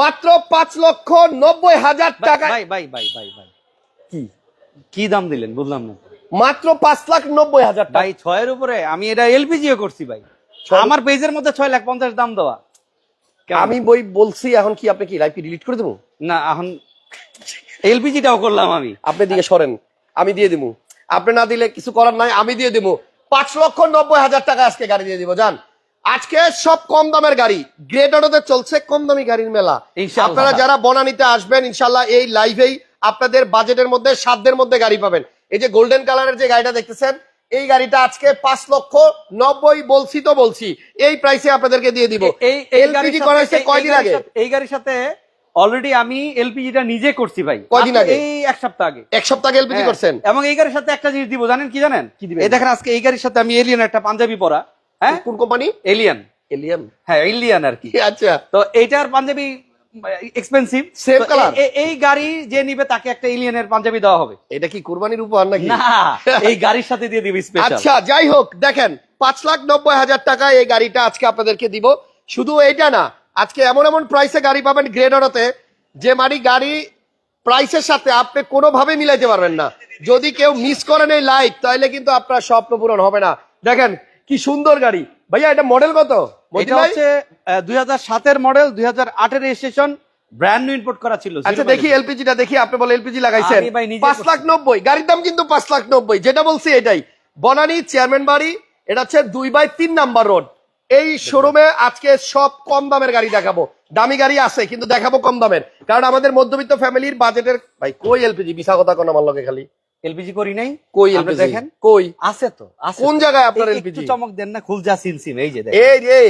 মাত্র পাঁচ লক্ষ নব্বই হাজার টাকা ভাই ভাই ভাই ভাই ভাই। কি? কি দাম দিলেন? বুঝলাম না। মাত্র পাঁচ লাখ নব্বই হাজার টাকা। ভাই ছয়ের উপরে। আমি এটা এলপিজিও করছি ভাই। আমার পেজের মধ্যে ছয় লাখ পঞ্চাশ দাম দেওয়া। আমি বই বলছি এখন কি আপনি কি লাইভ ডিলিট করে দেবো? না এখন এলপিজিটাও করলাম আমি। আপনি দিকে সরেন। আমি দিয়ে দিব। আপনি না দিলে কিছু করার নাই আমি দিয়ে দিব। পাঁচ লক্ষ নব্বই হাজার টাকা আজকে গাড়ি দিয়ে দিব জান আজকে সব কম দামের গাড়ি। গ্রেট অটোতে চলছে কম দামি গাড়ির মেলা। আপনারা যারা বনানিতে আসবেন ইনশাল্লাহ এই লাইভেই আপনাদের বাজেটের মধ্যে সাধ্যের মধ্যে গাড়ি পাবেন। এই যে গোল্ডেন কালারের যে গাড়িটা দেখতেছেন এই গাড়িটা আজকে পাঁচ লক্ষ নব্বই বলছি তো বলছি। এই প্রাইসে আপনাদেরকে দিয়ে দিব। এলপিজি এই কয়দিন আগে? এই গাড়ির সাথে অলরেডি আমি এলপিজিটা নিজে করছি ভাই। কয়দিন আগে? এই এক সপ্তাহ আগে। এক সপ্তাহ এলপিজি হ্যাঁ, করছেন? এবং এই গাড়ির সাথে একটা জিনিস দিব জানেন কি জানেন? কি দিবেন? এই দেখেন আজকে এই গাড়ির সাথে আমি এলিয়ান একটা পাঞ্জাবি পরা। হ্যাঁ? কোন কোম্পানি এলিয়ান এলিয়াম হ্যাঁ এলিয়ান আর কি। আচ্ছা। তো এইটার পাঞ্জাবি এক্সপেন্সিভ Same color? এই গাড়ি যে নিবে তাকে একটা এলিয়ানের পাঞ্জাবি দেওয়া হবে। এটা কি কুরবানির উপহার নাকি? না এই গাড়ির সাথে দিয়ে দিবি স্পেশাল আচ্ছা যাই হোক দেখেন পাঁচ লাখ নব্বই হাজার টাকা এই গাড়িটা আজকে আপনাদেরকে দিব। শুধু এইটা না আজকে এমন এমন প্রাইসে গাড়ি পাবেন গ্রেড অটোতে যে মারি গাড়ি প্রাইসের সাথে আপনি কোনোভাবে মিলাইতে পারবেন না। যদি কেউ মিস করেন এই তাহলে কিন্তু আপনার স্বপ্ন পূরণ হবে না। দেখেন কি সুন্দর গাড়ি। ভাইয়া এটা মডেল কত? এটা হচ্ছে দুই হাজার সাতের মডেল দুই হাজার আটের রেজিস্ট্রেশন ব্র্যান্ড নিউ ইম্পোর্ট করা ছিল আচ্ছা দেখি এলপিজিটা দেখি আপনি বলে এলপিজি লাগাইছেন। পাঁচ লাখ নব্বই গাড়ির দাম কিন্তু পাঁচ লাখ নব্বই যেটা বলছি এটাই। বনানী চেয়ারম্যান বাড়ি এটা হচ্ছে দুই বাই তিন নাম্বার রোড এই শোরুমে আজকে সব কম দামের গাড়ি দেখাবো। দামি গাড়ি আছে কিন্তু দেখাবো কম দামের। কারণ আমাদের মধ্যবিত্ত ফ্যামিলির বাজেটের ভাই কই এলপিজি বিশা কথা কোন আমার লগে খালি। এলপিজি করি নাই। কই আপনি এলপিজি? দেখেন। কই? আছে তো আছে কোন জায়গায় আপনার LPG? একটু চমক দেন না খুলজা সিনসিম এই যে দেখেন। এই রে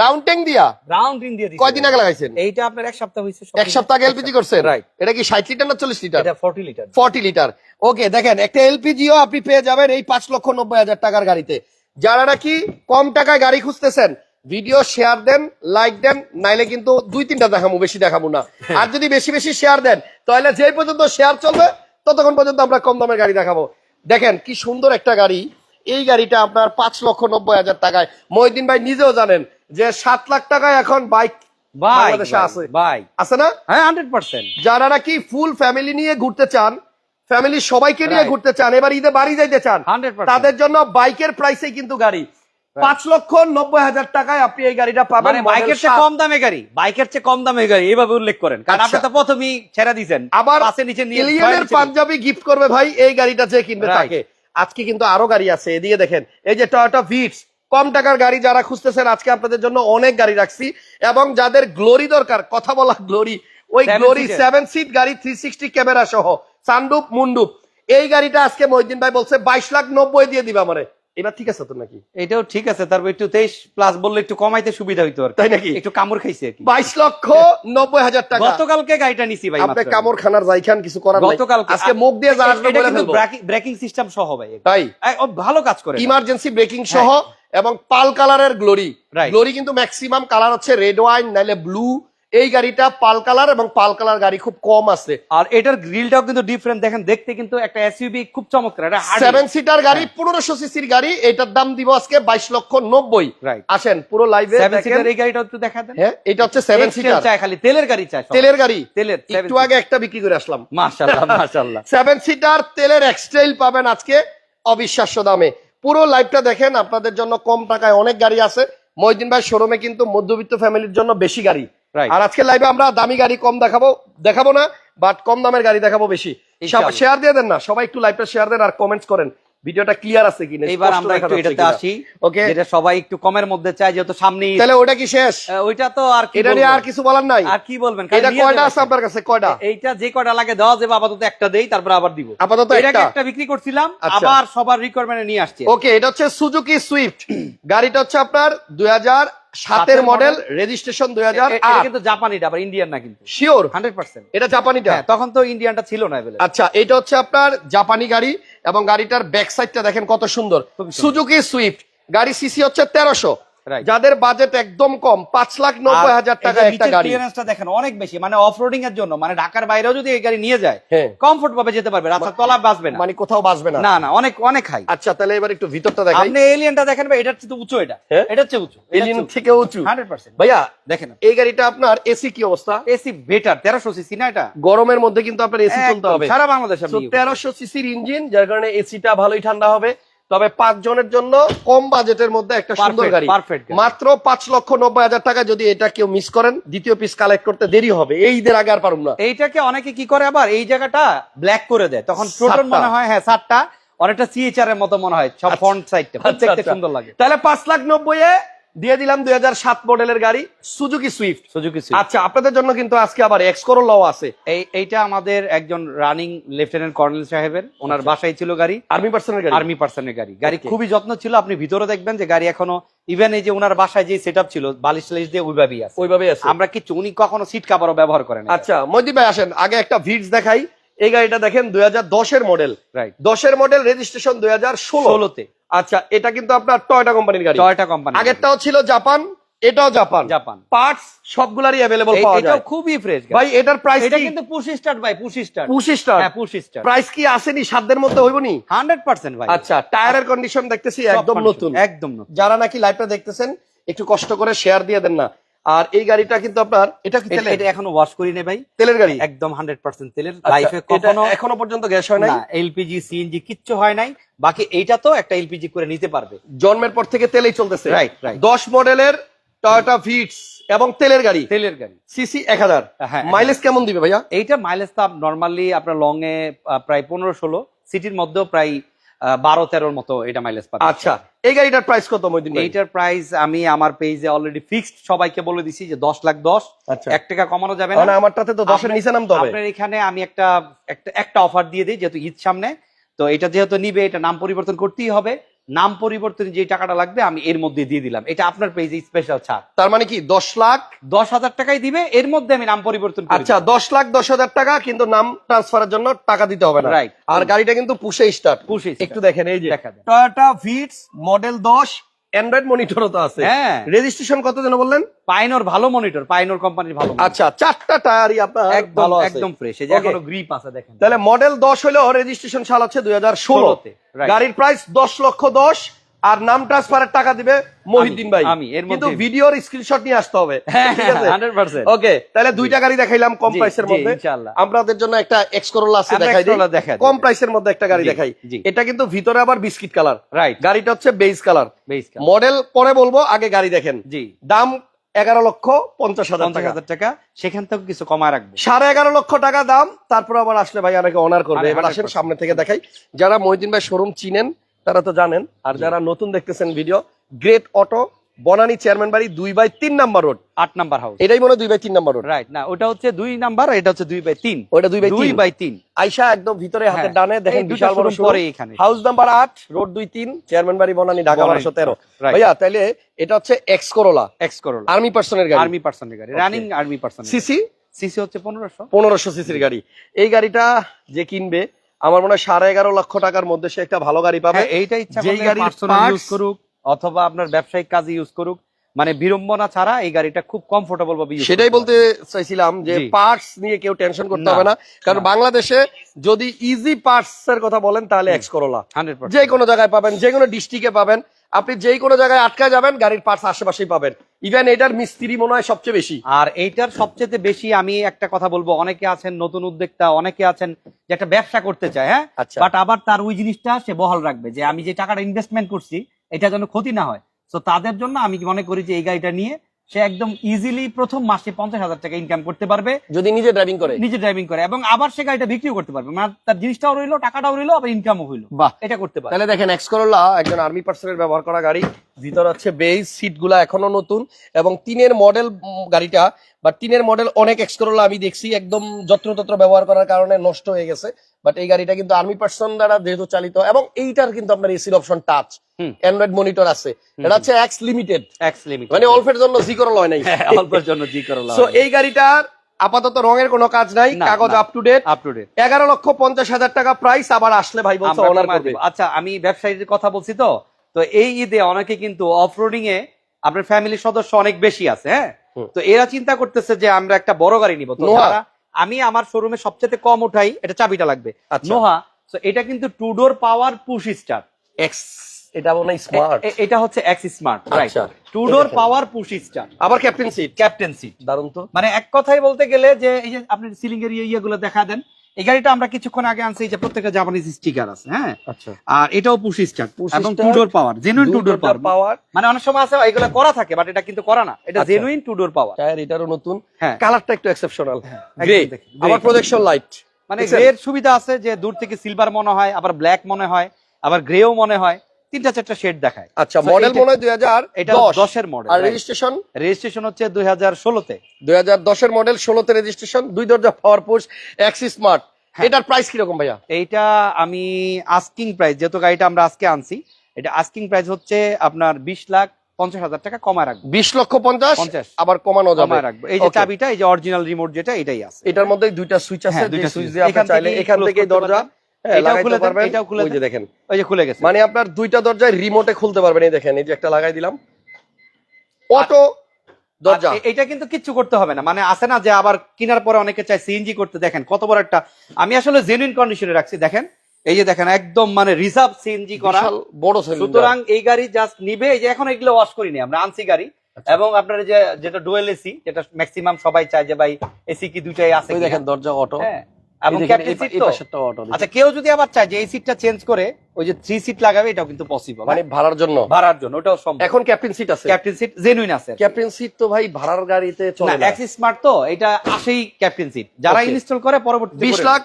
রাউন্ডিং দিয়া? রাউন্ডিং দিয়ে দিছে। কয়দিন আগে লাগাইছেন? এইটা আপনার এক সপ্তাহ হয়েছে এক সপ্তাহ আগে এলপিজি করছেন? রাইট এটা কি ষাট লিটার না চল্লিশ লিটার? এটা 40 লিটার। Forty litre. ওকে দেখেন একটা এলপিজিও আপনি পেয়ে যাবেন এই পাঁচ লক্ষ নব্বই হাজার টাকার গাড়িতে। যারা নাকি কম টাকায় গাড়ি খুঁজতেছেন ভিডিও শেয়ার দেন লাইক দেন নাইলে কিন্তু দুই তিনটা দেখাবো বেশি দেখাবো না। আর যদি বেশি বেশি শেয়ার দেন তাহলে যে পর্যন্ত শেয়ার চলবে ততক্ষণ পর্যন্ত আমরা কম দামের গাড়ি দেখাবো। দেখেন কি সুন্দর একটা গাড়ি। এই গাড়িটা আপনার পাঁচ লক্ষ নব্বই হাজার টাকায়। মহিদিন ভাই নিজেও জানেন যে সাত লাখ টাকায় এখন বাইক বাংলাদেশে আছে। আছে না? হ্যাঁ 100% যারা নাকি ফুল ফ্যামিলি নিয়ে ঘুরতে চান ফ্যামিলি সবাইকে নিয়ে ঘুরতে চান এবার ঈদে বাড়ি যাইতে চান 100% তাদের জন্য বাইকের প্রাইসে কিন্তু গাড়ি। পাঁচ লক্ষ নব্বই হাজার টাকায় আপনি এই গাড়িটা পাবেন মানে বাইকের চেয়ে কম দামে গাড়ি বাইকের চেয়ে কম দামে গাড়ি এইভাবে উল্লেখ করেন। কারণ আপনি আচ্ছা। তো প্রথমেই ছেড়ে দিয়েছেন আবার পাশে নিচে নিয়ে। পাঞ্জাবি গিফট করবে ভাই এই গাড়িটা যে কিনবে তাকে। আজকে কিন্তু আরও গাড়ি আছে এদিকে দেখেন এই যে টয়োটা ভিটস কম টাকার গাড়ি যারা খুঁজতেছেন আজকে আপনাদের জন্য অনেক গাড়ি রাখছি। এবং যাদের গ্লোরি দরকার কথা বলা গ্লোরি ওই গ্লোরি সেভেন সিট গাড়ি থ্রি সিক্সটি ক্যামেরা সহ সানডুপ মুন্ডুপ এই গাড়িটা আজকে মহিদ্দিন ভাই বলছে বাইশ লাখ নব্বই দিয়ে দিবে আমারে। এবার ঠিক আছে তো নাকি? এটাও ঠিক আছে তারপর একটু তেইশ প্লাস বললে একটু কমাইতে সুবিধা হইতো আর তাই নাকি? একটু কামড় খাইছে আর কি। বাইশ লক্ষ নব্বই হাজার টাকা। গতকালকে গাড়িটা নিছি ভাই আপনি কামড় খানার যাই খান কিছু করার নাই। গতকালকে আজকে মুখ দিয়ে যা আসবে বলে ফেলব। ব্রেকিং সিস্টেম সহ ভাই তাই? ভালো কাজ করে ইমার্জেন্সি ব্রেকিং সহ এবং পাল কালারের গ্লোরি. গ্লোরি কিন্তু ম্যাক্সিমাম কালার হচ্ছে রেড ওয়াইন নাইলে ব্লু এই গাড়িটা পাল কালার এবং পাল কালার গাড়ি খুব কম আছে। আর এটার গ্রিলটাও কিন্তু ডিফারেন্ট দেখেন দেখতে কিন্তু একটা এসইউভি খুব চমৎকার এটা। সেভেন সিটার গাড়ি হ্যাঁ। পনেরোশো সিসির গাড়ি এটার দাম দিব আজকে বাইশ লক্ষ নব্বই. আসেন পুরো লাইভে সেভেন সিটার এই গাড়িটা একটু দেখা দেন। হ্যাঁ এটা হচ্ছে সেভেন সিটার চায় খালি তেলের গাড়ি চাই তেলের গাড়ি। তেলের একটু আগে একটা বিক্রি করে আসলাম। মাশাআল্লাহ মাশাআল্লাহ। সেভেন সিটার তেলের এক্সটাইল পাবেন আজকে অবিশ্বাস্য দামে। পুরো লাইভটা দেখেন আপনাদের জন্য কম টাকায় অনেক গাড়ি আছে। মহিদিন ভাই শোরুমে কিন্তু মধ্যবিত্ত ফ্যামিলির জন্য বেশি গাড়ি. আর আজকে লাইভে আমরা দামি গাড়ি কম দেখাবো দেখাবো না বাট কম দামের গাড়ি দেখাবো বেশি। শেয়ার দিয়ে দেন না সবাই একটু লাইভটা শেয়ার দেন আর কমেন্টস করেন। ভিডিওটা ক্লিয়ার আছে কিনা এইবার আমরা একটু এটাতে আসি ওকে যেটা সবাই একটু কমের মধ্যে চায় যেহেতু সামনে তাহলে ওটা কি শেষ? ওইটা তো আর কি এটা নিয়ে আর কিছু বলার নাই। আর কি বলবেন? এটা কয়টা আছে আপনার কাছে? কয়টা? এইটা যে কয়টা লাগে দেওয়া যাবে আপাতত একটা দেই তারপর আবার দিব। আপাতত একটা। একটা বিক্রি করছিলাম আচ্ছা। আবার সবার রিকোয়ারমেন্টে নিয়ে আসছে। ওকে এটা হচ্ছে সুজুকি সুইফট গাড়িটা হচ্ছে আপনার দুই হাজার সাতের মডেল রেজিস্ট্রেশন দুই হাজার কিন্তু জাপানিটা আবার ইন্ডিয়ান না কিন্তু। শিওর হান্ড্রেড পার্সেন্ট এটা জাপানিটা? হ্যাঁ তখন তো ইন্ডিয়ানটা ছিল না আচ্ছা এটা হচ্ছে আপনার জাপানি গাড়ি এবং গাড়িটার ব্যাক সাইডটা দেখেন কত সুন্দর। সুজুকি সুইফট গাড়ি সিসি হচ্ছে তেরোশো. যাদের বাজেট একদম কম পাঁচ লাখ নব্বই হাজার টাকা একটা গাড়ি। ক্লিয়ারেন্সটা দেখেন অনেক বেশি মানে অফ রোডিং এর জন্য মানে ঢাকার বাইরেও যদি এই গাড়ি নিয়ে যায় হ্যাঁ। কমফোর্ট ভাবে যেতে পারবে রাস্তার তলা বাসবে না। মানে কোথাও বাঁচবে না। না না অনেক অনেক হাই আচ্ছা তাহলে এবার একটু ভিতরটা দেখাই। আপনি এলিয়েনটা দেখেন ভাই এটার চেয়ে উঁচু এটা। হ্যাঁ? এটার চেয়ে উঁচু এলিয়ন থেকে উঁচু। হান্ড্রেড পার্সেন্ট ভাইয়া দেখেন এই গাড়িটা আপনার এসি কি অবস্থা? এসি বেটার তেরোশো সিসি না এটা? গরমের মধ্যে কিন্তু আপনার এসি চলতে হবে। সারা বাংলাদেশে আপনি use করতে তেরোশো সিসির ইঞ্জিন যার কারণে এসিটা ভালোই ঠান্ডা হবে। তবে পাঁচ জনের জন্য কম বাজেটের মধ্যে একটা সুন্দর গাড়ি। মাত্র পাঁচ লক্ষ নব্বই হাজার টাকা যদি এটা কেউ মিস করেন দ্বিতীয় পিস কালেক্ট করতে দেরি হবে। এই ঈদের আগে আর পারুম না। এইটাকে অনেকে কি করে আবার এই জায়গাটা ব্ল্যাক করে দেয়। তখন প্রোটন মনে হয় হ্যাঁ সাতটা। অনেকটা সিএচআর এর মতো মনে হয় সব। ফ্রন্ট সাইডটা দেখতে। সুন্দর লাগে। তাহলে পাঁচ লাখ নব্বই এ দিয়ে দিলাম দুই হাজার সাত মডেলের গাড়ি সুজুকি সুইফট। সুজুকি আচ্ছা আপনাদের জন্য কিন্তু আজকে আবার এক্স করোলাও আছে। এইটা আমাদের একজন রানিং লেফটেন্যান্ট কর্নেল সাহেবের ওনার বাসায় ছিল গাড়ি। আর্মি পার্সনের গাড়ি? আর্মি পার্সনের গাড়ি। গাড়ি খুবই যত্ন ছিল আপনি ভিতরে দেখবেন যে গাড়ি এখনও ইভেন এই যে ওনার বাসায় যে সেট ছিল বালিশ টালিশ দিয়ে ওইভাবেই আছে। ওইভাবে আছে। আমরা কিছু উনি কখনো সিট কাভারও ব্যবহার করেন আচ্ছা মজিদ ভাই আসেন আগে একটা ভিডস দেখাই। এই গাড়িটা দেখেন দুই হাজার দশের মডেল দশের মডেল রেজিস্ট্রেশন দুই হাজার ষোলো। ষোলোতে। আচ্ছা এটা কিন্তু আপনার টয়টা কোম্পানির গাড়ি। টয়টা কোম্পানি আগেরটাও ছিল জাপান এটাও জাপান জাপান পার্টস সবগুলারই অ্যাভেলেবল পাওয়া এটাও যায়। খুবই ফ্রেশ ভাই এটার প্রাইস এটা কিন্তু পুশ স্টার্ট ভাই পুশ স্টার্ট পুশ স্টার হ্যাঁ পুশ স্টার্ট প্রাইস কি আসেনি? সাধ্যের মধ্যে হইব নি? হান্ড্রেড পার্সেন্ট ভাই। আচ্ছা টায়ারের কন্ডিশন দেখতেছি একদম নতুন। একদম নতুন। যারা নাকি লাইভটা দেখতেছেন একটু কষ্ট করে শেয়ার দিয়ে দেন না। আর এই গাড়িটা কিন্তু আপনার এটা কি তেলের? এটা এখনও ওয়াশ করি নাই ভাই। তেলের গাড়ি? একদম হান্ড্রেড পার্সেন্ট তেলের। আচ্ছা, লাইফে কখনো এখনও পর্যন্ত গ্যাস হয় নাই? না এলপিজি সিএনজি কিচ্ছু হয় নাই। বাকি এইটা তো একটা এলপিজি করে নিতে পারবে। জন্মের পর থেকে তেলেই চলতেছে। Right right. দশ মডেলের টয়োটা ভিটস এবং তেলের গাড়ি। তেলের গাড়ি। সিসি এক হাজার। হ্যাঁ, মাইলেজ কেমন দিবে ভাইয়া? এইটা মাইলেজ তো নর্মালি আপনার লং এ প্রায় পনেরো ষোলো। সিটির মধ্যেও প্রায় বারো তেরোর মতো এটা মাইলেজ পাবে। আচ্ছা। এই গাড়িটার প্রাইস কত মইদিন এইটার প্রাইস আমি আমার পেজে অলরেডি ফিক্সড সবাইকে বলে দিছি যে দশ লাখ দশ। আচ্ছা। 1 টাকা কমানো যাবে মানে না আমারটাতে তো 10 এর নিচে নামতে হবে। আপনার এখানে আমি একটা একটা অফার দিয়ে দিই যেহেতু ঈদ সামনে। তো এটা যেহেতু নিবে এটা নাম পরিবর্তন করতেই হবে। নাম পরিবর্তন যে টাকাটা লাগবে আমি এর মধ্যে দিয়ে দিলাম। এটা আপনার পেজে স্পেশাল ছাড়। তার মানে কি দশ লাখ? দশ হাজার টাকাই দিবে এর মধ্যে আমি নাম পরিবর্তন আচ্ছা দশ লাখ দশ হাজার টাকা কিন্তু নাম ট্রান্সফারের জন্য টাকা দিতে হবে না। রাইট আর গাড়িটা কিন্তু পুষে স্টার্ট পুষে একটু দেখেন এই যে। টয়োটা ভিটস মডেল দশ অ্যান্ড্রয়েড মনিটরও তো আছে। হ্যাঁ। রেজিস্ট্রেশন কত যেন বললেন? পাইনোর ভালো মনিটর পাইনোর কোম্পানির ভালো আচ্ছা চারটা টায়ারই আপনার একদম ভালো একদম ফ্রেশ এই যে এখনও গ্রিপ আছে দেখেন। তাহলে মডেল দশ হলেও রেজিস্ট্রেশন সাল আছে দুই হাজার ষোলো। ষোলোতে, গাড়ির প্রাইস দশ লক্ষ দশ আর নাম ট্রান্সফারের টাকা দিবে মহিদ্দিন ভাই। আমি, এর কিন্তু ভিডিওর স্ক্রিনশট নিয়ে আসতে হবে। হ্যাঁ, ঠিক আছে? 100% ওকে তাহলে দুইটা গাড়ি দেখাইলাম কম প্রাইসের মধ্যে। ইনশাআল্লাহ। আপনাদের জন্য একটা এক্স করোলা আছে দেখাই দিই। কম প্রাইসের মধ্যে একটা গাড়ি দেখাই। এটা কিন্তু ভিতরে আবার বিস্কিট কালার রাইট গাড়িটা হচ্ছে বেজ কালার মডেল পরে বলব আগে গাড়ি দেখেন। জি। দাম এগারো লক্ষ পঞ্চাশ হাজার টাকা। হাজার টাকা সেখান থেকে কিছু কমায় রাখবে। সাড়ে এগারো লক্ষ টাকা দাম তারপর আবার আসলে ভাই অনেকে অনার করবে। এবার আসেন সামনে থেকে দেখাই। যারা মহিদিন ভাই শোরুম চিনেন তারা তো জানেন। আর যারা নতুন দেখতেছেন video great auto Banani chairman বাড়ি দুই বাই তিন নাম্বার রোড আট নাম্বার হাউস এটাই মনে দুই বাই তিন নাম্বার রোড রাইট না ওটা হচ্ছে দুই নাম্বার এটা হচ্ছে দুই বাই তিন। ওইটা দুই বাই দুই বাই তিন। আইসা একদম ভিতরে হাতের হ্যাঁ, ডানে দেখেন বিশাল বড় পরে এখানে। হাউস নাম্বার আট রোড দুই তিন চেয়ারম্যান বাড়ি বনানী ঢাকা বারোশো তেরো। ভাইয়া তাহলে এটা হচ্ছে X Corolla X Corolla army পার্সনের গাড়ি। আর্মি পার্সনের গাড়ি running army person CC CC হচ্ছে পনেরোশো। পনেরোশো সিসির গাড়ি। এই গাড়িটা যে কিনবে আমার মনে হয় সাড়ে এগারো লক্ষ টাকার মধ্যে সে একটা ভালো গাড়ি পাবে। হ্যাঁ এইটা ইচ্ছা যেই করলে গাড়ির পার্সোনাল parts- ইউজ করুক অথবা আপনার ব্যবসায়িক কাজে ইউজ করুক মানে বিড়ম্বনা ছাড়া এই গাড়িটা খুব কমফোর্টেবল ভাবে সেটাই বলতে চাইছিলাম যে পার্টস নিয়ে কেউ টেনশন করতে হবে না। কারণ বাংলাদেশে যদি ইজি পার্টস এর কথা বলেন তাহলে এক্স করোলা যে কোনো জায়গায় পাবেন যে কোনো ডিস্ট্রিক্টে পাবেন। আপনি যেই কোনো জায়গায় আটকা যাবেন গাড়ির পার্টস আশেপাশেই পাবেন। ইভেন এটার মিস্ত্রি মনে হয় সবচেয়ে বেশি। আর এইটার সবচেয়ে বেশি আমি একটা কথা বলব অনেকে আছেন নতুন উদ্যোক্তা অনেকে আছেন যে একটা ব্যবসা করতে চায় হ্যাঁ? আচ্ছা। বাট আবার তার ওই জিনিসটা সে বহাল রাখবে যে আমি যে টাকাটা ইনভেস্টমেন্ট করছি এটা যেন ক্ষতি না হয়। তো তাদের জন্য আমি মনে করি যে এই গাড়িটা নিয়ে সে একদম ইজিলি প্রথম মাসে পঞ্চাশ হাজার টাকা ইনকাম করতে পারবে। যদি নিজে ড্রাইভিং করে। নিজে ড্রাইভিং করে এবং আবার সে গাড়িটা বিক্রিও করতে পারবে। মানে তার জিনিসটাও রইল টাকাটাও রইল আবার ইনকামও হইল। বাহ। এটা করতে পারে তাহলে দেখেন এক্স করোলা একজন আর্মি পার্সনের ব্যবহার করা গাড়ি। ভিতর হচ্ছে বেজ সিটগুলা এখনও নতুন এবং তিনের মডেল গাড়িটা বা তিনের মডেল অনেক এক্স করোলা আমি দেখছি একদম যত্রতত্র ব্যবহার করার কারণে নষ্ট হয়ে গেছে। বাট এই গাড়িটা কিন্তু আর্মি পার্সন দ্বারা যেহেতু চালিত এবং এইটার কিন্তু আপনার এসির অপশন টাচ অ্যান্ড্রয়েড মনিটর আছে। এটা হচ্ছে এক্স লিমিটেড এক্স লিমিট মানে অল্পের জন্য জি করোলা হয় নাই। অল্পের জন্য জি করল সো এই গাড়িটার আপাতত রঙের কোনো কাজ নাই কাগজ up to date up to date এগারো লক্ষ পঞ্চাশ হাজার টাকা প্রাইস আবার আসলে ভাই বলছে অনার করবে। আচ্ছা আমি ব্যবসায়ীদের কথা বলছি তো তো এই ঈদে অনেকে কিন্তু অফরোডিং এ আপনার ফ্যামিলির সদস্য অনেক বেশি আছে হ্যাঁ? তো এরা চিন্তা করতেছে যে আমরা একটা বড় গাড়ি নিব। তো তারা- আমি আমার শোরুমে সবচেয়ে কম উঠাই এটা চাবিটা লাগবে। আচ্ছা। নোহা এটা কিন্তু two door power push start X এটা বলে স্মার্ট এটা হচ্ছে X smart right two door two door power push start আবার ক্যাপ্টেন সিট ক্যাপ্টেন সিট দারুণ তো। মানে এক কথাই বলতে গেলে যে এই যে আপনি সিলিং এর ইয়ে গুলো দেখা দেন এই গাড়িটা আমরা কিছুক্ষণ আগে আনছি যে প্রত্যেকটা জাপানিজ স্টিকার আছে হ্যাঁ? আচ্ছা। আর এটাও পুশ স্টার Push এবং two door power genuine two door power মানে অনেক সময় আছে এগুলো করা থাকে বাট এটা কিন্তু করা না। এটা। Genuine two door power tyre এটারও নতুন। হ্যাঁ। কালারটা একটু এক্সেপশনাল একদম গ্রে আবার প্রজেকশন লাইট মানে গ্রে এর সুবিধা আছে যে দূর থেকে সিলভার মনে হয় আবার ব্ল্যাক মনে হয় আবার গ্রেও মনে হয়। তিনটা চারটা শেড দেখায়। আচ্ছা মডেল মনে হয় দুই হাজার এটা দশের মডেল আর রেজিস্ট্রেশন রেজিস্ট্রেশন হচ্ছে দুই হাজার ষোলোতে। দুই হাজার দশের মডেল ষোলোতে রেজিস্ট্রেশন দুই দরজা পাওয়ার অ্যাক্সিস স্মার্ট। এটার প্রাইস কীরকম ভাইয়া? এইটা আমি আস্কিং প্রাইস যেহেতু গাড়িটা আমরা আজকে আনছি এটা আস্কিং প্রাইস হচ্ছে আপনার বিশ লাখ পঞ্চাশ হাজার টাকা কমায় রাখব। বিশ লক্ষ পঞ্চাশ? আবার কমানো যাবে। কমায় রাখব। এই যে চাবিটা এই যে অরিজিনাল রিমোট যেটা এটাই আছে। এটার মধ্যে দুইটা সুইচ আছে হ্যাঁ, দুইটা সুইচ দিয়ে আপনি চাইলে এখান থেকে দরজা হ্যাঁ, মানে আপনার দুইটা দরজায় রিমোটে খুলতে পারবেন এই দেখেন এই যে একটা লাগাই দিলাম। অটো দরজা। এটা কিন্তু কিচ্ছু করতে হবে না। মানে আছে না যে আবার কেনার পরে অনেকে চায় সিএনজি করতে। দেখেন কত বড় একটা আমি আসলে জেনুইন কন্ডিশনে রাখছি দেখেন। এই যে দেখেন একদম মানে রিজার্ভ সিএনজি করা। বড় সুতরাং এই গাড়ি জাস্ট নিবে। এই যে এখন এগুলো ওয়াশ করিনি আমরা আনছি গাড়ি। আচ্ছা। এবং আপনার যে যেটা ডুয়েল এসি যেটা ম্যাক্সিমাম সবাই চায় যে ভাই এসি কি দুইটাই আছে দেখেন দরজা অটো হ্যাঁ। এবং ক্যাপ্টেন সিট তো? আচ্ছা কেউ যদি আবার চায় যে এই সিটটা চেঞ্জ করে ওই যে থ্রি সিট লাগাবে এটাও কিন্তু পসিবল মানে ভাড়ার জন্য। ভাড়ার জন্য ওটাও সম্ভব। এখন ক্যাপ্টেন সিট আছে। ক্যাপ্টেন সিট জেনুইন আছে ক্যাপ্টেন সিট তো ভাই ভাড়ার গাড়িতে চলে না না। স্মার্ট তো এটা আসেই ক্যাপ্টেন সিট যারা ইনস্টল করে পরবর্তী বিশ লাখ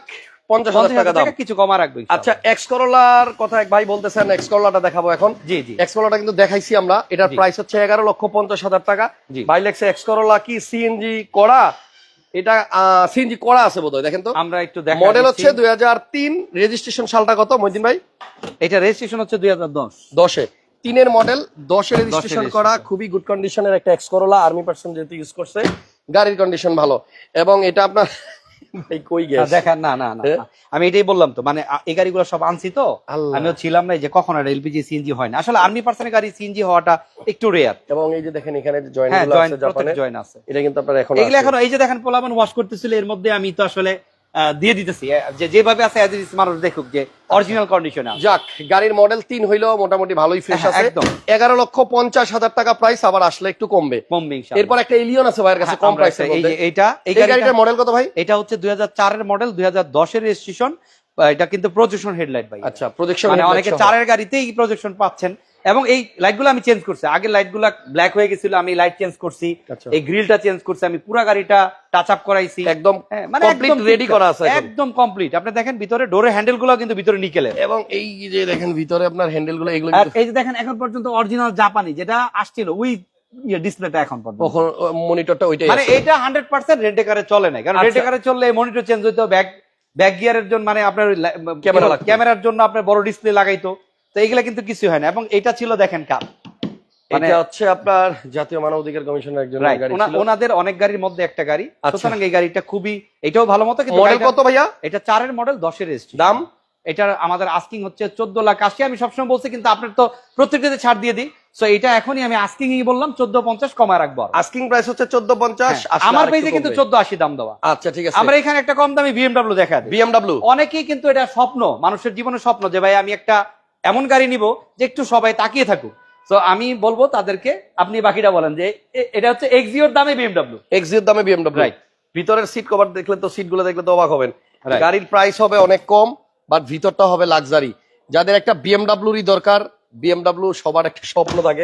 পঞ্চাশ হাজার টাকা দাম। কিছু কমা রাখবে আচ্ছা এক্স করোলার কথা এক ভাই বলতেছেন এক্স করোলাটা দেখাবো এখন। জি জি। এক্স করোলাটা কিন্তু দেখাইছি আমরা। এটার। প্রাইস হচ্ছে এগারো লক্ষ পঞ্চাশ হাজার টাকা। জি। ভাই লেখছে এক্স করোলা কি সিএনজি করা এটা সিএনজি করা আছে বোধহয় দেখেন তো। আমরা একটু দেখা মডেল হচ্ছে দুই হাজার তিন রেজিস্ট্রেশন সালটা কত মহিদিন ভাই? এটা রেজিস্ট্রেশন হচ্ছে দুই হাজার দশ। দশে। তিনের মডেল দশে রেজিস্ট্রেশন করা খুবই গুড কন্ডিশনের একটা এক্স করোলা আর্মি পার্সন যেহেতু ইউজ করছে গাড়ির কন্ডিশন ভালো। এবং এটা আপনার ভাই কই গেছে? দেখেন না না না হ্যাঁ? আমি এটাই বললাম তো মানে এই গাড়িগুলো সব আনছি তো আমিও ছিলাম না যে কখন আর এলপিজি সিএনজি হয় না। আসলে আর্মি পার্সনের গাড়ি সিএনজি হওয়াটা একটু রেয়ার এবং এই যে দেখেন এখানে জয়েন্ট হ্যাঁ আছে জাপানে জয়েন আছে। এটা কিন্তু আপনার এখন এগুলো। এখন এই যে দেখেন পোলাবান ওয়াশ করতেছিল এর মধ্যে আমি তো আসলে দিয়ে দিতেছি। যে যেভাবে আছে অ্যাজ ইট মানুষ দেখুক যে অরিজিনাল কন্ডিশনে যাক গাড়ির মডেল তিন হইলেও মোটামুটি ভালোই ফ্রেশ হ্যাঁ, আছে। একদম। এগারো লক্ষ পঞ্চাশ হাজার টাকা প্রাইস আবার আসলে একটু কমবে। কমবে ইনশাআল্লাহ। এরপর একটা এলিয়ন আছে ভাইয়ের কাছে হ্যাঁ, কম এই যে এইটা এই গাড়িটার মডেল কত ভাই? এটা হচ্ছে দুই হাজার চারের মডেল দুই হাজার দশের রেজিস্ট্রেশন এটা কিন্তু প্রজেকশন হেডলাইট ভাই। আচ্ছা প্রজেকশন মানে অনেকে চারের গাড়িতেই প্রজেকশন পাচ্ছেন। এবং এই লাইটগুলো আমি চেঞ্জ করছি। আগে লাইটগুলো ব্ল্যাক হয়ে গেছিল আমি লাইট চেঞ্জ করছি। আচ্ছা। এই গ্রিলটা চেঞ্জ করছি আমি পুরো গাড়িটা টাচ আপ করাইছি। একদম হ্যাঁ, মানে কমপ্লিট একদম রেডি করা আছে একদম কমপ্লিট আপনি দেখেন ভিতরে ডোরের হ্যান্ডেলগুলো কিন্তু ভিতরে নিকেলের। এবং এই যে দেখেন ভিতরে আপনার হ্যান্ডেলগুলো এগুলো এই যে দেখেন এখন পর্যন্ত অরিজিনাল জাপানি যেটা আসছিল ওই ডিসপ্লেটা এখন পর্যন্ত। কখন মনিটরটা ওইটাই মানে এটা হান্ড্রেড পার্সেন্ট রেন্টে কারে চলে না কারণ। রেন্টে কারে চললে মনিটর চেঞ্জ হইতো ব্যাক ব্যাক গিয়ারের জন্য মানে আপনার ক্যামেরার জন্য আপনার বড় ডিসপ্লে লাগাইতো। তো এইগুলা কিন্তু কিছু হয় না। এবং এটা ছিল দেখেন কাপ। মানে এটা হচ্ছে আপনার জাতীয় মানব অধিকার কমিশনের একজন গাড়ি ছিল। ওনাদের অনেক গাড়ির মধ্যে একটা গাড়ি। আচ্ছা। সুতরাং এই গাড়িটা খুবই এটাও ভালো মতো কিন্তু মডেল কত ভাইয়া? এটা চারের মডেল দশের রেজিস্ট্রি দাম? এটার আমাদের আস্কিং হচ্ছে চোদ্দ লাখ আশি। আমি সবসময় বলছি কিন্তু আপনার তো প্রত্যেকটাতে ছাড় দিয়ে দিই। সো এটা এখনই আমি আস্কিং বললাম চোদ্দ পঞ্চাশ কমায় রাখব আস্কিং প্রাইস হচ্ছে চোদ্দ পঞ্চাশ হ্যাঁ, আমার পেজে কিন্তু চোদ্দ আশি দাম দেওয়া। আচ্ছা ঠিক আছে। আমরা এখানে একটা কম দামি বিএমডাব্লিউ দেখা দিই। বিএমডাব্লিউ অনেকেই কিন্তু এটা স্বপ্ন মানুষের জীবনের স্বপ্ন যে ভাই আমি একটা এমন গাড়ি নিব যে একটু সবাই তাকিয়ে থাকুক। তো আমি বলব তাদেরকে আপনি বাকিটা বলেন যে এটা হচ্ছে এক্সিওর দামে বিএমডাব্লিউ এক্সির দামে বিএমডাব্লিউ Right. ভিতরের সিট কভার দেখলে তো সিটগুলো দেখলে তো অবাক হবেন। গাড়ির প্রাইস হবে অনেক কম বাট ভিতরটা হবে লাক্সারি যাদের একটা বিএমডাব্লিউরই দরকার বিএমডাব্লিউ সবার একটা স্বপ্ন থাকে।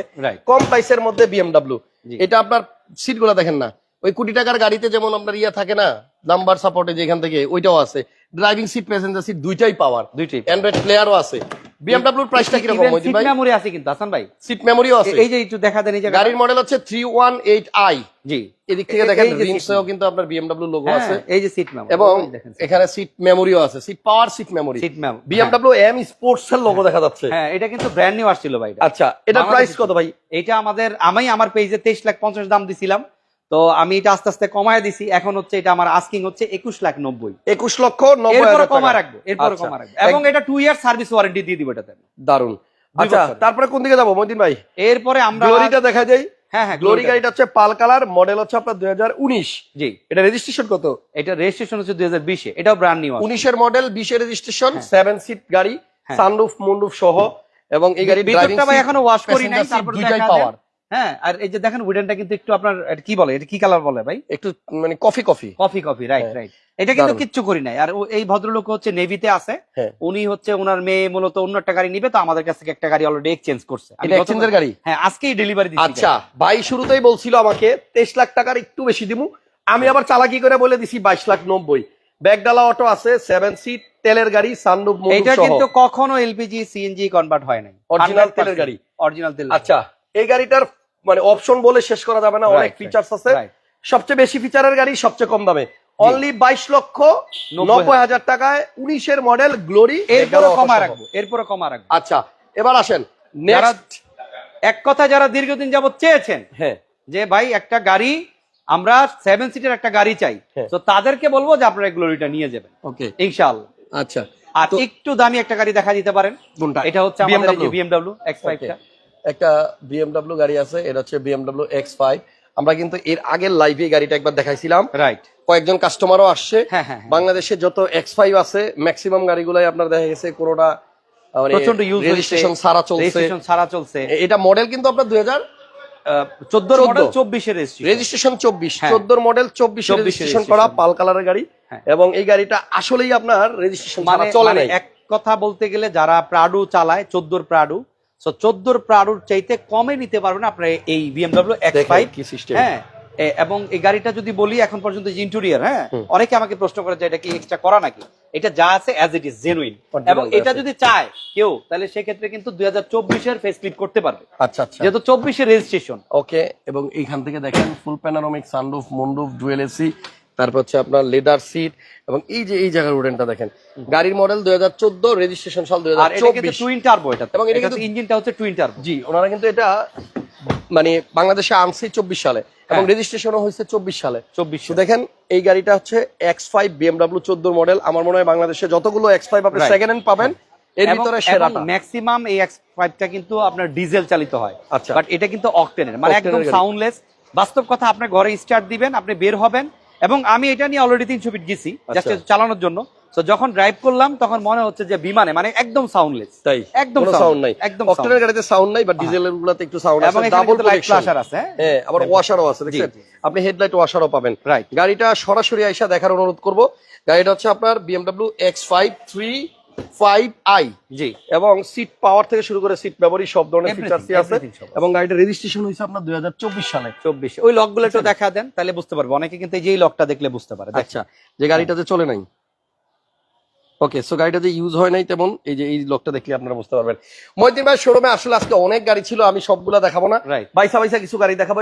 কম প্রাইসের মধ্যে বিএমডাব্লিউ এটা আপনার সিটগুলো দেখেন না। ওই কোটি টাকার গাড়িতে যেমন আপনার ইয়া থাকে না নাম্বার সাপোর্টে যেখান থেকে ওইটাও আছে। ড্রাইভিং সিট প্যাসেঞ্জার সিট দুইটাই পাওয়ার দুইটাই অ্যান্ড্রয়েড প্লেয়ারও আছে। বিএমডাব্লিউর প্রাইসটা কীরকম মজিদ ভাই? মেমোরি আছে কিন্তু হাসান ভাই। সিট মেমোরিও আছে। এই যে একটু দেখা দেন এই যে গাড়ির মডেল হচ্ছে three one eight I G. এদিক থেকে দেখেন রিমসেও কিন্তু আপনার বিএমডাব্লিউ লোগো হ্যাঁ, আছে। এই যে সিট মেমোরি এবং এখানে সিট মেমোরিও আছে seat power seat memory seat memo BMW M sports এর লোগো দেখা যাচ্ছে। হ্যাঁ এটা কিন্তু ব্র্যান্ড নিউ আসছিল ভাই আচ্ছা বাংলাদেশি প্রাইস কত ভাই? এটা আমাদের আমি আমার পেজে তেইশ লাখ পঞ্চাশ দাম দিছিলাম। তো আমি এটা আস্তে আস্তে কমায় দিছি। এখন হচ্ছে এটা আমার আস্কিং হচ্ছে একুশ লাখ নব্বই। একুশ লক্ষ নব্বই কমা রাখব এরপরে আচ্ছা। কমা রাখব। এবং এটা টু ইয়ার সার্ভিস ওয়ারেন্টি দিয়ে দিব এটাতে। দারুণ আচ্ছা তারপরে কোন দিকে যাব? মদিন ভাই? এরপরে আমরা গ্লোরিটা দেখা যায় হ্যাঁ হ্যাঁ গ্লোরি গাড়িটা হচ্ছে পাল কালার মডেল হচ্ছে আপনার দুই হাজার উনিশ। জি। এটা রেজিস্ট্রেশন কত? এটা রেজিস্ট্রেশন হচ্ছে দুই হাজার বিশে। এটাও ব্র্যান্ড নিউ উনিশের মডেল বিশের রেজিস্ট্রেশন সেভেন সিট গাড়ি হ্যাঁ। সানরুফ মুন্ডুফ সহ। এবং এই গাড়ির ড্রাইভিং এখনও ওয়াশ করি নাই তারপর দুইটাই পাওয়ার হ্যাঁ আর এই যে দেখেন উডেনটা কিন্তু একটু আপনার কি বলে? এটা কি কালার বলে ভাই? একটু মানে coffee coffee coffee coffee right হ্যাঁ। রাইট এটা কিন্তু কিচ্ছু করি নাই। আর এই ভদ্রলোক হচ্ছে নেভিতে আছে। হ্যাঁ। উনি হচ্ছে ওনার মেয়ে মূলত অন্য একটা গাড়ি নিবে তো আমাদের কাছ থেকে একটা গাড়ি অলরেডি এক্সচেঞ্জ করছে। এটা এক্সচেঞ্জের গাড়ি? হ্যাঁ আজকেই ডেলিভারি দিচ্ছি আচ্ছা ভাই শুরুতেই বলছিল আমাকে তেইশ লাখ টাকার একটু বেশি দিমু। আমি আবার চালাকি করে বলে দিছি বাইশ লাখ নব্বই। ব্যাগডালা অটো আছে সেভেন সিট তেলের গাড়ি সানরুফ এটা কিন্তু কখনো এলপিজি সিএনজি কনভার্ট হয় নাই। Original তেলের গাড়ি। অরিজিনাল তেল আচ্ছা এই গাড়িটার মানে অপশন বলে শেষ করা যাবে না অনেক ফিচার্স আছে। সবচেয়ে বেশি ফিচারের গাড়ি সবচেয়ে কম দামে। অনলি বাইশ লক্ষ নব্বই হাজার। টাকায় উনিশের মডেল গ্লোরি এরপরে কমা রাখব এরপরে কমা রাখব। আচ্ছা এবার আসেন। নেক্সট এক কথা যারা দীর্ঘদিন যাবত চেয়েছেন হ্যাঁ। যে ভাই একটা গাড়ি আমরা সেভেন সিটের একটা গাড়ি চাই। হ্যাঁ। তো তাদেরকে বলব যে আপনারা গ্লোরিটা নিয়ে যাবেন। ওকে ইনশাআল্লাহ। আচ্ছা। আর একটু দামি একটা গাড়ি দেখা দিতে পারেন। কোনটা? এটা হচ্ছে আমাদের? বিএমডব্লিউ এক্স ফাইভটা একটা বিএমডব্লিউ গাড়ি আছে এটা হচ্ছে বিএমডব্লিউ এক্স ফাইভ আমরা কিন্তু এর আগের লাইভে গাড়িটা একবার দেখাইছিলাম। রাইট কয়েকজন কাস্টমারও আসছে। হ্যাঁ, হ্যাঁ, হ্যাঁ। বাংলাদেশে যত এক্স ফাইভ আছে ম্যাক্সিমাম গাড়িগুলাই আপনার দেখা গেছে কোনোটা মানে প্রচণ্ড ইউজ রেজিস্ট্রেশন সারা চলছে। সারা চলছে। এটা মডেল কিন্তু আপনার দুই হাজার চোদ্দোর 14 মডেল চব্বিশের রেজিস্ট্রেশন চব্বিশ। চোদ্দোর মডেল চব্বিশ 24 রেজিস্ট্রেশন করা। পাল কালারের গাড়ি। এবং এই গাড়িটা আসলেই আপনার রেজিস্ট্রেশন মানে চলে মানে এক কথা বলতে গেলে যারা প্রাডু চালায় চোদ্দোর প্রাডু তো চোদ্দোর প্রাডুর চাইতে কমে নিতে পারবেন আপনার এই বিএমডব্লিউ এক্স ফাইভ কি সিস্টেম হ্যাঁ এবং এই গাড়িটা যদি বলি এখন পর্যন্ত যে ইন্টেরিয়ার হ্যাঁ অনেকে আমাকে প্রশ্ন করে যে এটা কি এক্সট্রা করা নাকি? এটা যা আছে অ্যাজ ইট ইজ জেনুইন এবং এটা যদি চায় কেউ তাহলে সেক্ষেত্রে কিন্তু দুই হাজার চব্বিশের ফেস ক্লিপ করতে পারবে। আচ্ছা আচ্ছা। যেহেতু চব্বিশের রেজিস্ট্রেশন ওকে এবং এইখান থেকে দেখেন full panoramic sunroof মন্ডুফ dual AC তারপর হচ্ছে আপনার লেদার সিট এবং এই যে এই জায়গার উডেনটা দেখেন। গাড়ির মডেল দুই হাজার চোদ্দ রেজিস্ট্রেশন সাল দুই হাজার কিন্তু চব্বিশ। টুইন টার্বো এটা। এবং এটা কিন্তু- ইঞ্জিনটা হচ্ছে টুইন টার্বো জি ওনারা কিন্তু এটা মানে বাংলাদেশে আনছে চব্বিশ সালে এবং হ্যাঁ। রেজিস্ট্রেশনও হয়েছে চব্বিশ সালে। চব্বিশ দেখেন এই গাড়িটা হচ্ছে এক্স ফাইভ বিএমডাব্লিউ চোদ্দ মডেল আমার মনে হয় বাংলাদেশে যতগুলো এক্স ফাইভ আপনি সেকেন্ড হ্যান্ড পাবেন এর ভিতরে সেরাটা। ম্যাক্সিমাম এই এক্স ফাইভটা কিন্তু আপনার ডিজেল চালিত হয়। আচ্ছা। বাট এটা কিন্তু অকটেনের মানে একদম সাউন্ডলেস বাস্তব কথা আপনার ঘরে স্টার্ট দিবেন আপনি বের হবেন এবং আমি এটা নিয়ে অলরেডি তিন ছবি গেছি জাস্ট আচ্ছা। চালানোর জন্য। তো যখন ড্রাইভ করলাম তখন মনে হচ্ছে যে বিমানে মানে একদম সাউন্ডলেস তাই? একদম সাউন্ড নাই। একদম অক্টেনের গাড়িতে সাউন্ড নাই বাট ডিজেলের গুলাতে একটু সাউন্ড আছে ডাবল লাইট ফ্ল্যাশার আছে হ্যাঁ? হ্যাঁ আবার ওয়াশারও আছে দেখছেন। আপনি হেডলাইট ওয়াশারও পাবেন. গাড়িটা সরাসরি আইসা দেখার অনুরোধ করব। গাড়িটা হচ্ছে আপনার BMW X five three five I G এবং সিট পাওয়ার থেকে শুরু করে সিট মেমোরি সব ধরনের ফিচার্সই আছে। এবং গাড়িটা রেজিস্ট্রেশন হয়েছে আপনার দুই সালে। চব্বিশ ওই লকগুলো একটু দেখা দেন তাহলে বুঝতে পারব। অনেকে কিন্তু এই যে এই লকটা দেখলে বুঝতে পারে। আচ্ছা। যে গাড়িটাতে চলে নাই। ওকে সো গাড়িটা যে ইউজ হয় নাই তেমন এই যে এই লোকটা দেখলে আপনারা বুঝতে পারবেন। মহিদিন ভাই শোরুমে আসলে আজকে অনেক গাড়ি ছিল আমি সবগুলা দেখাবো না. বাইসা বাইসা কিছু গাড়ি দেখাবো।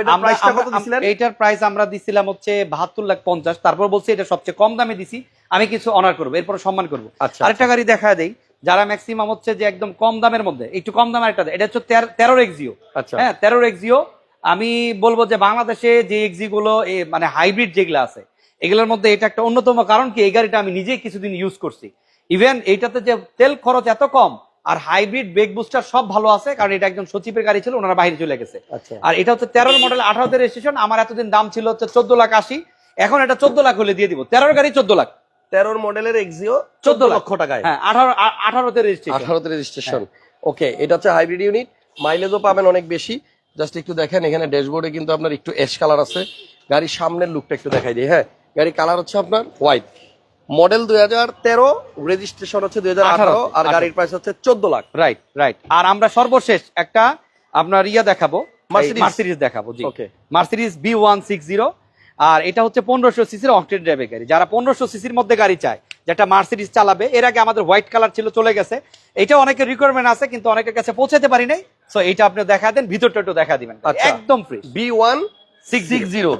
এইটার প্রাইস আমরা দিছিলাম হচ্ছে বাহাত্তর লাখ পঞ্চাশ। তারপর বলছি এটা সবচেয়ে কম দামে দিছি। আমি কিছু অনার করব এরপর সম্মান করব। আচ্ছা, আরেকটা গাড়ি দেখা দেই যারা ম্যাক্সিমাম হচ্ছে যে একদম কম দামের মধ্যে একটু কম দামের একটা এটা হচ্ছে তেরোর এক্সিও আচ্ছা। হ্যাঁ তেরোর এক্সিও আমি বলব যে বাংলাদেশে যে এক্সি গুলো মানে হাইব্রিড যেগুলো আছে এগুলোর মধ্যে এটা একটা অন্যতম কারণ কি এই গাড়িটা আমি নিজেই কিছুদিন ইউজ করছি। ইভেন এইটাতে যে তেল খরচ এত কম আর হাইব্রিড ব্রেক বুস্টার সব ভালো আছে কারণ এটা একজন সচিবের গাড়ি ছিল ওনারা বাইরে চলে গেছে। আচ্ছা। আর এটা হচ্ছে তেরোর মডেল আঠারোতে রেজিস্ট্রেশন আমার এতদিন দাম ছিল হচ্ছে চোদ্দ লাখ আশি এখন এটা চোদ্দ লাখ হলে দিয়ে দিব তেরোর গাড়ি চোদ্দ লাখ। তেরোর মডেলের এক্সিও চোদ্দ। লক্ষ টাকায়। হ্যাঁ আঠারো আঠারোতে রেজিস্ট্রেশন আঠারোতে রেজিস্ট্রেশন ওকে এটা হচ্ছে হাইব্রিড ইউনিট মাইলেজও পাবেন অনেক বেশি। জাস্ট একটু দেখেন এখানে ড্যাশবোর্ডে কিন্তু আপনার একটু অ্যাশ কালার আছে। গাড়ির সামনের লুকটা একটু দেখাই দিই। হ্যাঁ গাড়ির কালার হচ্ছে আপনার হোয়াইট মডেল দুই হাজার তেরো রেজিস্ট্রেশন হচ্ছে দুই হাজার আঠারো আর গাড়ির প্রাইস হচ্ছে চোদ্দ লাখ। রাইট রাইট আর আমরা সর্বশেষ একটা আপনার ইয়া দেখাবো। Mercedes। মার্সিডিজ দেখাবো ji. Okay. Mercedes B one six zero আর এটা হচ্ছে পনেরোশো সিসির অক্টেন ড্রাইভের গাড়ি। যারা পনেরোশো সিসির মধ্যে গাড়ি চায় যেটা মার্সিডিজ চালাবে এর আগে আমাদের হোয়াইট কালার ছিল চলে গেছে। এটা অনেকের রিকোয়ারমেন্ট আছে কিন্তু অনেকের কাছে পৌঁছাতে পারি নাই। সো এটা আপনি দেখা দেন ভিতরটা একটু দেখা দিবেন। আচ্ছা। একদম free B one six six zero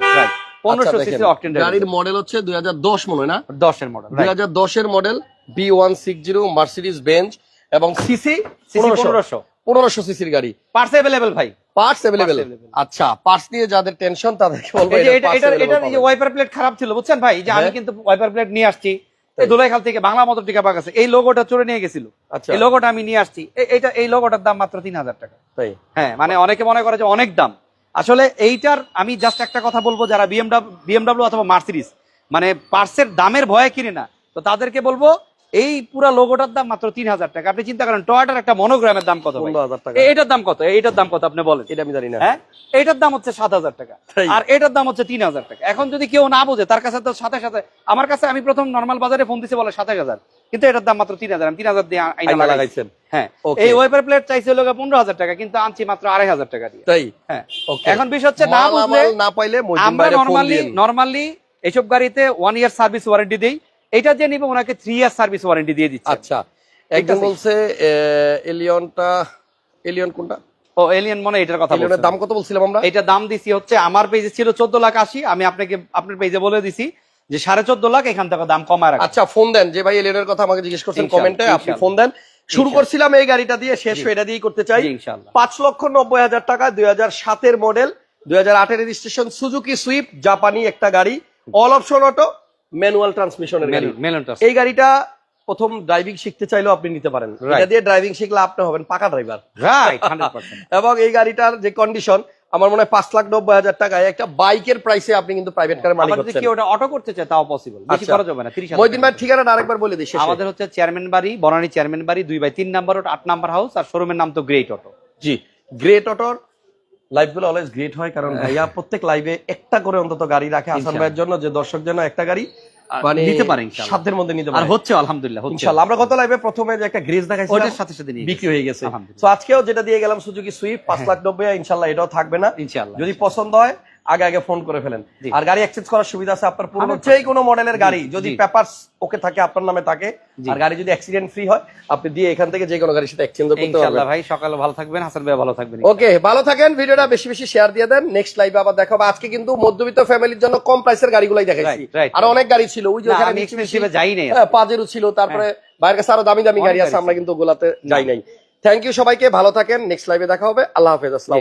পনেরোশো সিসির অক্টেন গাড়ির মডেল হচ্ছে দুই হাজার দশ মনে হয় না? দশের মডেল দুই হাজার দশের model B one six zero Mercedes Benz এবং সিসি পনেরোশো। পনেরোশো। সিসির গাড়ি। পার্স অ্যাভেলেবেল ভাই। পার্টস অ্যাভেলেবেল আচ্ছা পার্টস নিয়ে যাদের টেনশন তাদেরকে বলব এটা এটা এটা available এটার এই যে ওয়াইপার প্লেট খারাপ ছিল বুঝছেন ভাই? যে আমি। কিন্তু ওয়াইপার প্লেট নিয়ে আসছি দোলাইখাল থেকে বাংলা মতো টিকা পাক আছে এই লোগোটা চলে নিয়ে গেছিল। এই লোগোটা আমি নিয়ে আসছি। এইটা এই লোগোটার দাম মাত্র তিন হাজার টাকা। হ্যাঁ মানে অনেকে মনে করে যে অনেক দাম। আসলে এইটার আমি জাস্ট একটা কথা বলব যারা বিএমডাব্লিউ বিএমডাব্লিউ অথবা মার্সিডিস মানে পার্সের দামের ভয়ে কিনে না তো তাদেরকে বলব এই পুরা লোগোটার দাম মাত্র তিন হাজার টাকা। আপনি চিন্তা করেন টয়টার একটা মনোগ্রামের দাম কত টাকা। এটার দাম কত? এইটার দাম কত আপনি বলেন। এটা আমি জানি না। হ্যাঁ? এটার দাম হচ্ছে সাত হাজার টাকা। আর এটার দাম হচ্ছে তিন হাজার টাকা। এখন যদি কেউ না বোঝে তার কাছে তো সাথে সাথে আমার কাছে আমি প্রথম নর্মাল বাজারে ফোন দিছি বলে সাতাশ হাজার। কিন্তু এটার দাম মাত্র তিন হাজার। আমি তিন হাজার দিয়ে আইনা লাগাইছেন। হ্যাঁ। এই ওয়েপার প্লেট চাইছে লোক পনেরো হাজার টাকা কিন্তু আনছি মাত্র আড়াই হাজার টাকা দিয়ে। তাই? হ্যাঁ। এখন বিষয় হচ্ছে না বুঝলে না পাইলে মহিদিন আমরা। নরমালি এইসব গাড়িতে ওয়ান ইয়ার সার্ভিস ওয়ারেন্টি দেই। এটা যে নিবে ওনাকে থ্রি ইয়ার সার্ভিস ওয়ারেন্টি দিয়ে দিচ্ছে আচ্ছা একজন। বলছে এলিয়নটা এলিয়ন কোনটা? ও এলিয়ন মনে এটার কথা এলিয়নের দাম কত বলছিলাম আমরা? এটা দাম দিছি হচ্ছে আমার পেজে ছিল চোদ্দ লাখ আশি আমি আপনাকে আপনার পেজে বলে দিছি যে সাড়ে চোদ্দ লাখ এখান থেকে দাম কমায় রাখা। আচ্ছা ফোন দেন যে ভাই এলিয়নের কথা আমাকে জিজ্ঞেস করছেন কমেন্টে আপনি ফোন দেন। শুরু করছিলাম এই গাড়িটা দিয়ে শেষ। এটা দিয়েই করতে চাই। পাঁচ লক্ষ নব্বই হাজার টাকা দুই হাজার সাতের মডেল দুই হাজার আটের রেজিস্ট্রেশন সুজুকি সুইফট জাপানি একটা গাড়ি অল অপশন অটো ম্যানুয়াল ট্রান্সমিশনের গাড়ি। এই গাড়িটা প্রথম ড্রাইভিং শিখতে চাইলেও আপনি নিতে পারেন। এটা দিয়ে ড্রাইভিং শিখলে আপনি হবেন পাকা ড্রাইভার এবং এই গাড়িটার যে কন্ডিশন আমার মনে হয় পাঁচ লাখ নব্বই হাজার টাকায় একটা বাইকের প্রাইসে আপনি কিন্তু প্রাইভেট কারের মালিক হচ্ছেন। কেউ ওটা অটো করতে চায়? তাও পসিবল বেশি আচ্ছা। খরচ হবে না তিরিশ মহিদিন ভাই ঠিকানাটা আরেকবার বলে দিই আমাদের হচ্ছে চেয়ারম্যান বাড়ি বনানী চেয়ারম্যান বাড়ি দুই বাই তিন নাম্বার রোড আট নাম্বার হাউস আর শোরুমের নাম তো গ্রেট অটো জি গ্রেট অটোর লাইভগুলো অলওয়েজ গ্রেট হয় কারণ ভাইয়া প্রত্যেক লাইভে একটা করে অন্তত গাড়ি রাখে আসান ভাইয়ের জন্য যে দর্শক যেন একটা গাড়ি মানে নিতে পারেন সাধ্যের মধ্যে নিতে হচ্ছে আলহামদুলিল্লাহ ইনশাআল্লাহ আমরা গত লাইভে প্রথমে যে একটা গ্রেজ দেখাইছিলাম ওইটার সাথে সাথে বিক্রি হয়ে গেছে। তো আজকেও যেটা দিয়ে গেলাম সুজুকি সুইফট পাঁচ লাখ এটাও থাকবে না। ইনশাআল্লাহ যদি পছন্দ হয় আগে আগে ফোন করে ফেলেন। আর গাড়ি এক্সচেঞ্জ করার সুবিধা আছে আপনার পুরনো 100% যে কোনো মডেলের গাড়ি যদি পেপারস ওকে থাকে আপনার নামে থাকে আর গাড়ি যদি অ্যাক্সিডেন্ট ফ্রি হয় আপনি দিয়ে এখান থেকে যে কোনো গাড়ির সাথে এক্সচেঞ্জ করতে ইনশাআল্লাহ পারবেন। ভাই সকালে ভালো থাকবেন হাসান ভাই ভালো থাকবেন। ওকে ভালো থাকেন ভিডিওটা বেশি বেশি শেয়ার দিয়ে দেন নেক্সট লাইভে আবার দেখা হবে। আজকে কিন্তু মধ্যবিত্ত ফ্যামিলির জন্য কম প্রাইসের গাড়িগুলাই দেখাইছি। আর অনেক গাড়ি ছিল ওই যে ওখানে বেশি বেশি- যাই নাই। হ্যাঁ, পাজেরও ছিল তারপরে বাইরের কাছে আরও দামি দামি গাড়ি আছে আমরা কিন্তু ওগুলাতে যাই নাই। থ্যাংক ইউ সবাইকে ভালো থাকেন নেক্সট লাইভে দেখা হবে। আল্লাহ হাফেজ আসসালাম